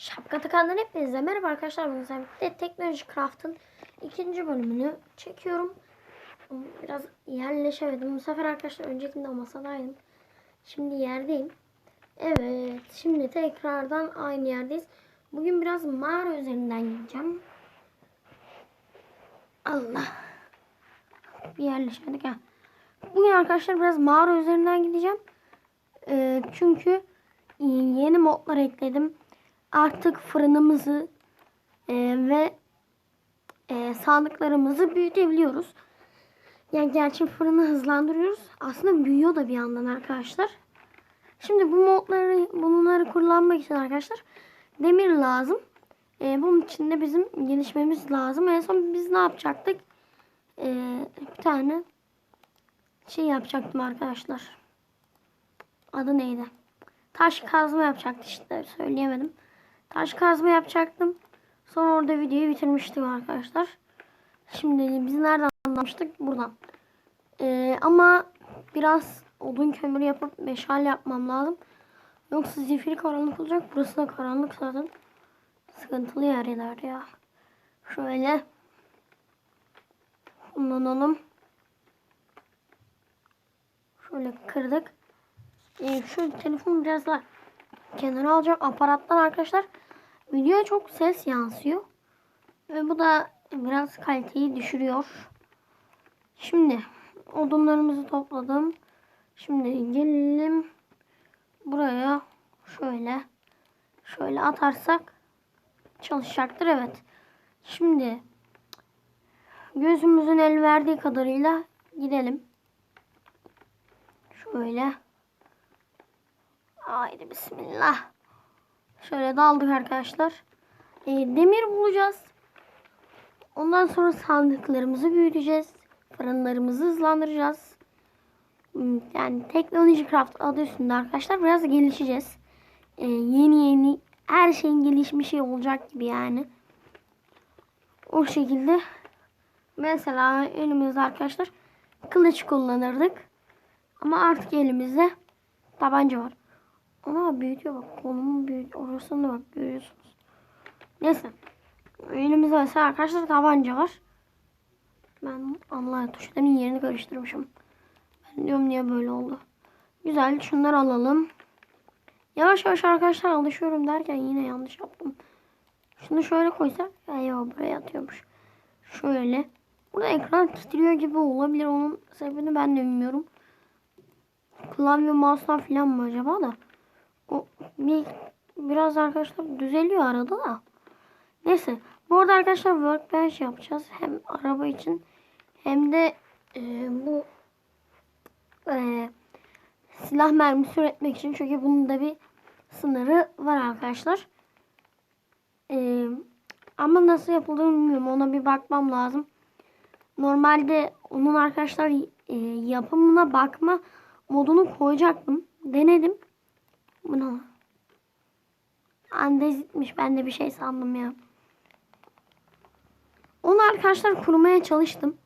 Şapka takandan hepinize merhaba arkadaşlar. Bugün sizlerle Teknoloji Craft'ın ikinci bölümünü çekiyorum. Biraz yerleşemedim. Bu sefer arkadaşlar öncekinde masadaydım. Şimdi yerdeyim. Evet. Şimdi tekrardan aynı yerdeyiz. Bugün biraz mağara üzerinden gideceğim. Allah. Bir yerleşmedik ha. Bugün arkadaşlar biraz mağara üzerinden gideceğim. Ee, çünkü yeni modlar ekledim. Artık fırınımızı e, ve e, sandıklarımızı büyütebiliyoruz. Yani gerçi fırını hızlandırıyoruz. Aslında büyüyor da bir yandan arkadaşlar. Şimdi bu modları bunları kullanmak için arkadaşlar demir lazım. E, bunun için de bizim gelişmemiz lazım. En son biz ne yapacaktık? E, bir tane şey yapacaktım arkadaşlar. Adı neydi? Taş kazma yapacaktı işte söyleyemedim. Taş kazma yapacaktım. Sonra orada videoyu bitirmiştim arkadaşlar. Şimdi biz nereden anlamıştık? Buradan. Ee, ama biraz odun kömürü yapıp meşale yapmam lazım. Yoksa zifiri karanlık olacak. Burası da karanlık zaten. Sıkıntılı yerler ya. Şöyle. Kullanalım. Şöyle kırdık. Ee, şu telefonu biraz daha kenara alacağım. Aparattan arkadaşlar videoya çok ses yansıyor. Ve bu da biraz kaliteyi düşürüyor. Şimdi odunlarımızı topladım. Şimdi gelelim buraya şöyle şöyle atarsak çalışacaktır evet. Şimdi gözümüzün el verdiği kadarıyla gidelim. Şöyle. Haydi bismillah. Şöyle daldık arkadaşlar. E, demir bulacağız. Ondan sonra sandıklarımızı büyüteceğiz. Fırınlarımızı hızlandıracağız. Hmm, Yani teknoloji craft adı üstünde arkadaşlar biraz gelişeceğiz. E, yeni yeni her şeyin gelişmişi olacak gibi yani. O şekilde mesela elimizde arkadaşlar kılıç kullanırdık. Ama artık elimizde tabanca var. Ama büyütüyor bak. Kolumu büyütüyor. Orasını da bak görüyorsunuz. Neyse. Elimizde mesela arkadaşlar tabanca var. Ben Allah tuşların yerini karıştırmışım. Ben diyorum niye böyle oldu. Güzel. Şunları alalım. Yavaş yavaş arkadaşlar alışıyorum derken yine yanlış yaptım. Şunu şöyle koysak. Yok buraya atıyormuş. Şöyle. Burada ekran titriyor gibi olabilir. Onun sebebini ben de bilmiyorum. Klavye mouse'dan falan mı acaba da. O bir biraz arkadaşlar düzeliyor arada da. Neyse. Bu arada arkadaşlar workbench yapacağız. Hem araba için hem de e, bu e, silah mermisi üretmek için. Çünkü bunun da bir sınırı var arkadaşlar. E, ama nasıl yapıldığını bilmiyorum. Ona bir bakmam lazım. Normalde onun arkadaşlar e, yapımına bakma modunu koyacaktım. Denedim. Bu ne? Andezitmiş. Ben de bir şey sandım ya. Onu arkadaşlar kurmaya çalıştım.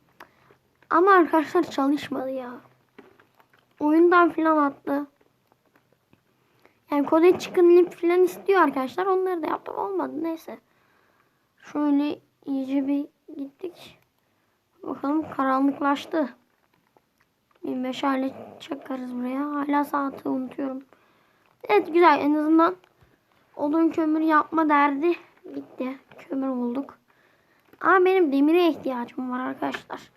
Ama arkadaşlar çalışmadı ya. Oyundan filan attı. Yani kode çıkın lip filan istiyor arkadaşlar. Onları da yaptım. Olmadı. Neyse. Şöyle iyice bir gittik. Bakalım karanlıklaştı. Bir meşale çakarız buraya. Hala saati unutuyorum. Evet güzel. En azından odun kömür yapma derdi bitti. Kömür bulduk. Ama benim demire ihtiyacım var arkadaşlar.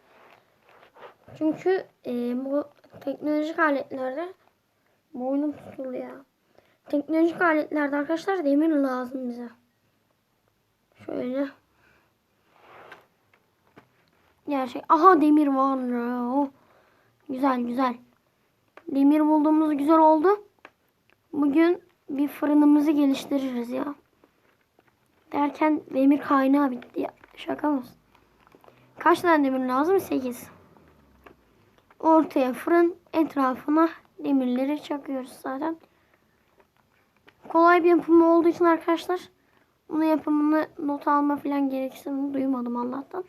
Çünkü e, bu teknolojik aletlerde boynum tutuldu ya. Teknolojik aletlerde arkadaşlar demir lazım bize. Şöyle. Gerçek. Aha demir var. Oh. Güzel güzel. Demir bulduğumuz güzel oldu. Bugün bir fırınımızı geliştiririz ya. Derken demir kaynağı bitti ya. Şaka mısın? Kaç tane demir lazım? 8. Ortaya fırın etrafına demirleri çakıyoruz zaten. Kolay bir yapımı olduğu için arkadaşlar bunun yapımını not alma falan gereksinimi duymadım Allah'tan.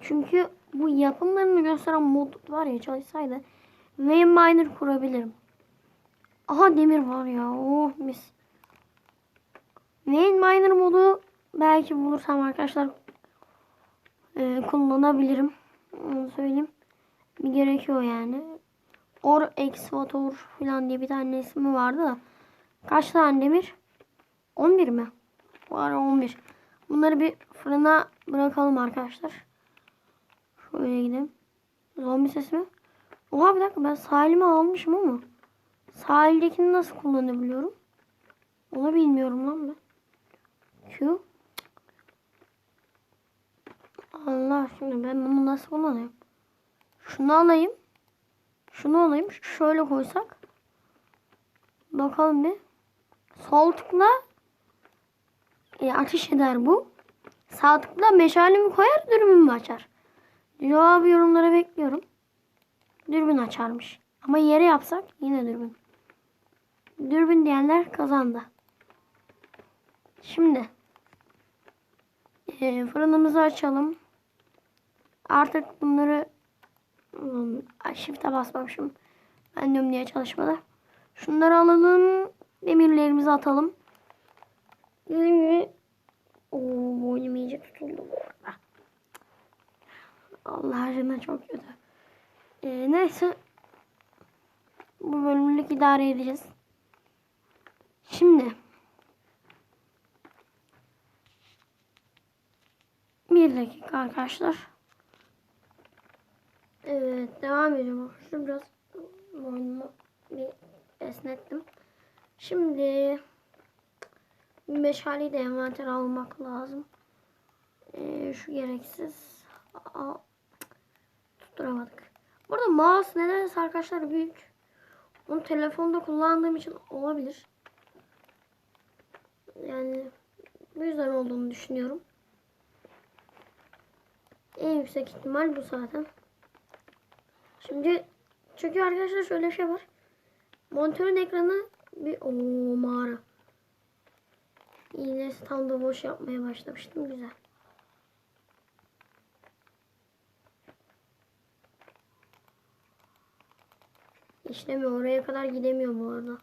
Çünkü bu yapımlarını gösteren mod var ya çalışsaydı Vein Miner kurabilirim. Aha demir var ya. Oh mis. Main Miner modu belki bulursam arkadaşlar e, kullanabilirim. Onu söyleyeyim. Bir gerekiyor yani. Or Exvator falan diye bir tane ismi vardı da. Kaç tane demir? 11 mi? Var 11. Bunları bir fırına bırakalım arkadaşlar. Şöyle gidelim. Zombi sesi mi? Oha bir dakika ben sahilimi almışım ama. Sahildekini nasıl kullanabiliyorum? Onu bilmiyorum lan ben. Q. Allah aşkına ben bunu nasıl kullanıyorum? Şunu alayım. Şunu alayım. Şöyle koysak. Bakalım bir. Sol tıkla e, ateş eder bu. Sağ tıkla meşalemi koyar dürbünümü açar. Cevabı yorumlara bekliyorum. Dürbün açarmış. Ama yere yapsak yine dürbün. Dürbün diyenler kazandı. Şimdi e, fırınımızı açalım. Artık bunları hmm, shift'e basmamışım. Ben diyorum niye çalışmadı. Şunları alalım. Demirlerimizi atalım. Dediğim gibi ooo boynum iyice tutuldu bu arada. Allah aşkına çok kötü. Ee, neyse. Bu bölümlük idare edeceğiz. Şimdi. Bir dakika arkadaşlar. Evet devam ediyorum arkadaşlar. Biraz boynumu bir esnettim. Şimdi meşaleyi de envanter almak lazım. Ee, şu gereksiz. Aa, tutturamadık. Burada mouse nedense arkadaşlar büyük. Onu telefonda kullandığım için olabilir. Yani bu yüzden olduğunu düşünüyorum. En yüksek ihtimal bu zaten. Şimdi çünkü arkadaşlar şöyle bir şey var. Monitörün ekranı bir o mağara. Yine tam da boş yapmaya başlamıştım. Güzel. İşlemiyor. Oraya kadar gidemiyor bu arada.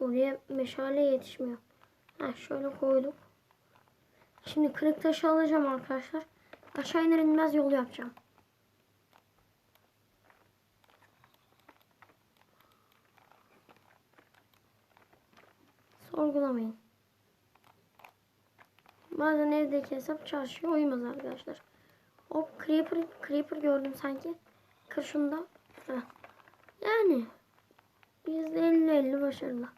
Oraya meşale yetişmiyor. Heh, şöyle koyduk. Şimdi kırık taşı alacağım arkadaşlar. Aşağı iner inmez yol yapacağım. Sorgulamayın. Bazen evdeki hesap çarşıya uymaz arkadaşlar. Hop creeper, creeper gördüm sanki. Kır. Yani. %50-50 başarılı.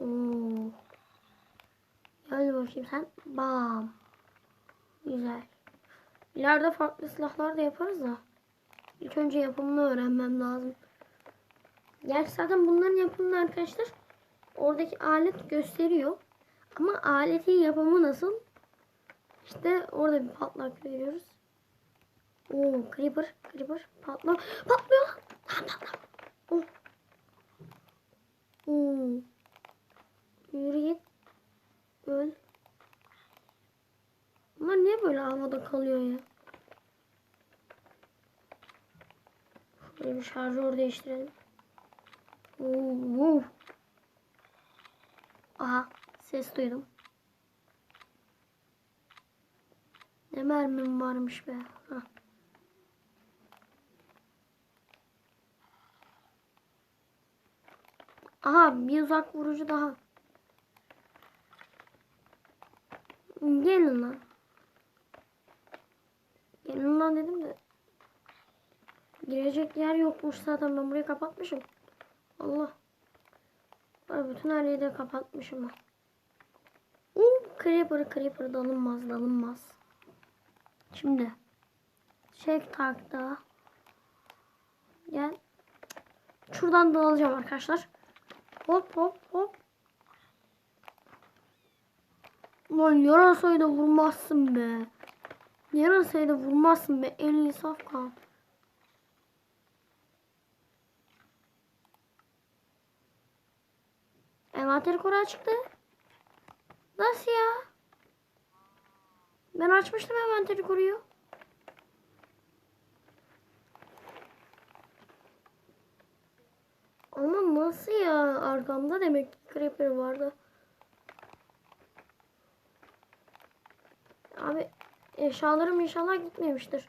Oo. Gel bakayım sen. Bam. Güzel. İleride farklı silahlar da yaparız da. İlk önce yapımını öğrenmem lazım. Gerçi zaten bunların yapımını arkadaşlar oradaki alet gösteriyor. Ama aletin yapımı nasıl? İşte orada bir patlak veriyoruz. Oo, creeper, creeper, patla, patlıyor lan. Patla. Oo. Oo. Yürü git. Öl. Bunlar niye böyle havada kalıyor ya? Şöyle bir şarjör değiştirelim. Oo. Aha ses duydum. Ne mermim varmış be. Hah. Aha bir uzak vurucu daha. Gelin lan. Gelin lan dedim de. Girecek yer yokmuş zaten ben burayı kapatmışım. Allah. Ay, bütün her yeri de kapatmışım ben. Uuu creeper creeper dalınmaz dalınmaz. Şimdi. Çek takta. Gel. Şuradan dağılacağım arkadaşlar. Hop hop hop. Lan yarasayı vurmazsın be. Yarasayı da vurmazsın be. En iyi safkan. Envanteri koru çıktı. Nasıl ya? Ben açmıştım envanteri koruyu. Lan. Nasıl ya? Arkamda demek ki creeper vardı. Eşyalarım inşallah gitmemiştir.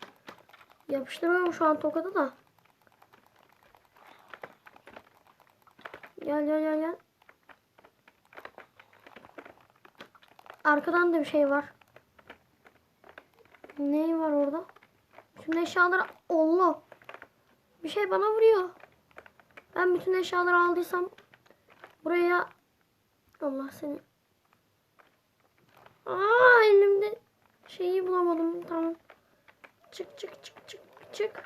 Yapıştırıyorum şu an tokadı da. Gel gel gel gel. Arkadan da bir şey var. Ne var orada? Bütün eşyaları Allah. Bir şey bana vuruyor. Ben bütün eşyaları aldıysam buraya Allah seni. Aa elimde şeyi bulamadım. Tamam. Çık çık çık çık çık.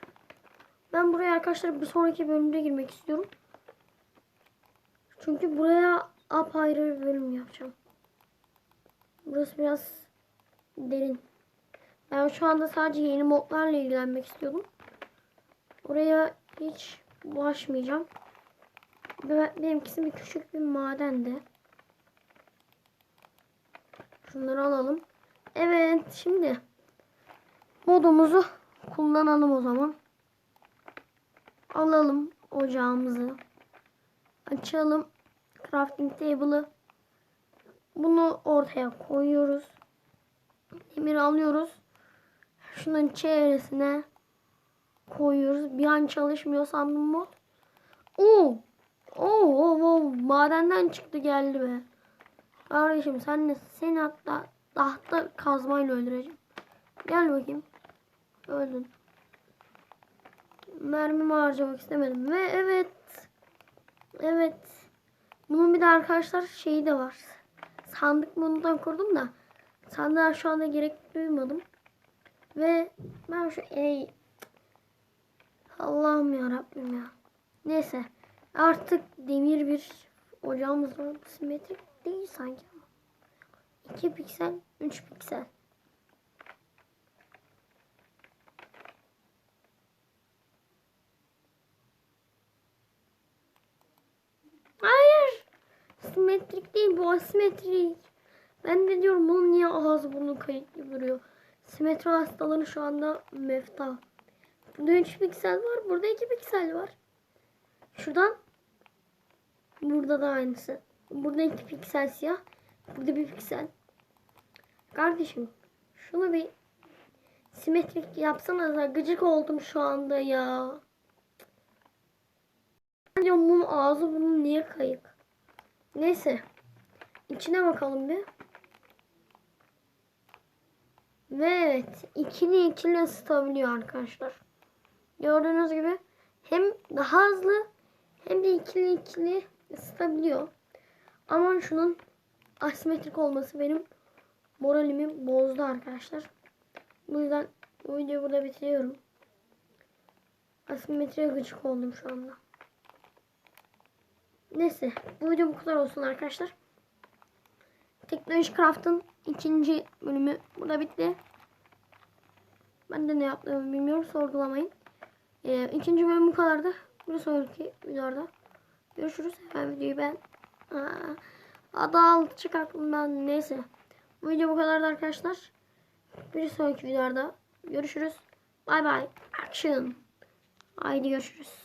Ben buraya arkadaşlar bir sonraki bölümde girmek istiyorum. Çünkü buraya apayrı bir bölüm yapacağım. Burası biraz derin. Ben şu anda sadece yeni modlarla ilgilenmek istiyordum. Oraya hiç bulaşmayacağım. Benimkisi bir küçük bir madendi. Şunları alalım. Evet şimdi modumuzu kullanalım o zaman. Alalım ocağımızı. Açalım crafting table'ı. Bunu ortaya koyuyoruz. Demir alıyoruz. Şunun çevresine koyuyoruz. Bir an çalışmıyor sandım mod. Oo! Oo, oo, oo. madenden çıktı geldi be. Kardeşim sen de seni hatta tahta kazmayla öldüreceğim. Gel bakayım. Öldün. Mermimi harcamak istemedim. Ve evet. Evet. Bunun bir de arkadaşlar şeyi de var. Sandık bundan kurdum da. Sandığa şu anda gerek duymadım. Ve ben şu ey Allah'ım ya Rabbim ya. Neyse. Artık demir bir ocağımız var. Simetrik değil sanki. 2 piksel, 3 piksel. Hayır. Simetrik değil bu asimetrik. Ben de diyorum bunun niye ağzı burnu gibi duruyor. Simetri hastaları şu anda mefta. Burada 3 piksel var. Burada 2 piksel var. Şuradan. Burada da aynısı. Burada 2 piksel siyah. Burada 1 piksel. Kardeşim. Şunu bir simetrik yapsana da gıcık oldum şu anda ya. Ben diyorum bunun ağzı bunun niye kayık? Neyse. İçine bakalım bir. Ve evet ikili ikili ısıtabiliyor arkadaşlar. Gördüğünüz gibi hem daha hızlı hem de ikili ikili ısıtabiliyor. Ama şunun asimetrik olması benim moralimi bozdu arkadaşlar. Bu yüzden bu videoyu burada bitiriyorum. Asimetriye gıcık oldum şu anda. Neyse bu video bu kadar olsun arkadaşlar. Teknoloji Craft'ın ikinci bölümü burada bitti. Ben de ne yaptığımı bilmiyorum sorgulamayın. Ee, ikinci bölüm bu kadardı. Bir sonraki videoda görüşürüz. Hemen videoyu ben Aa, adı al çık aklımdan neyse. Bu video bu kadardı arkadaşlar. Bir sonraki videoda görüşürüz. Bay bay. Action. Haydi görüşürüz.